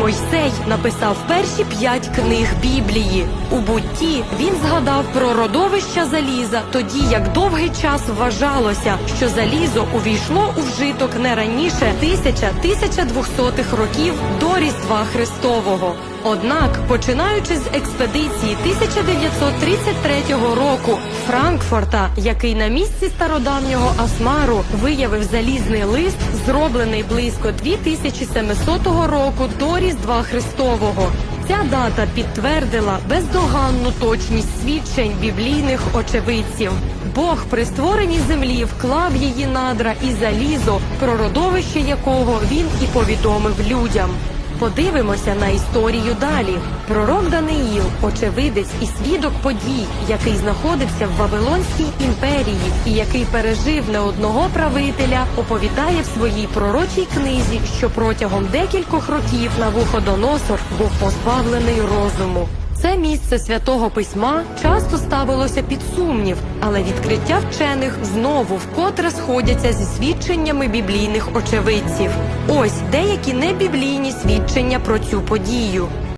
Мойсей написав перші п'ять книг Біблії. У бутті він згадав про родовища заліза, тоді як довгий час вважалося, що залізо увійшло у вжиток не раніше 1000-1200 років до Різдва Христового. Однак, починаючи з експедиції 1933 року Франкфурта, який на місці стародавнього Асмару виявив залізний лист, зроблений близько 2700 року до Різдва Христового. Ця дата підтвердила бездоганну точність свідчень біблійних очевидців. Бог при створенні землі вклав її надра і залізо, про родовище якого він і повідомив людям. Подивимося на історію далі. Пророк Даниїл, очевидець і свідок подій, який знаходився в Вавилонській імперії і який пережив не одного правителя, оповідає в своїй пророчій книзі, що протягом декількох років Навуходоносор був позбавлений розуму. Це місце святого письма часто ставилося під сумнів, але відкриття вчених знову вкотре сходяться зі свідченнями біблійних очевидців. Ось деякі небіблійні свідчення про цю подію.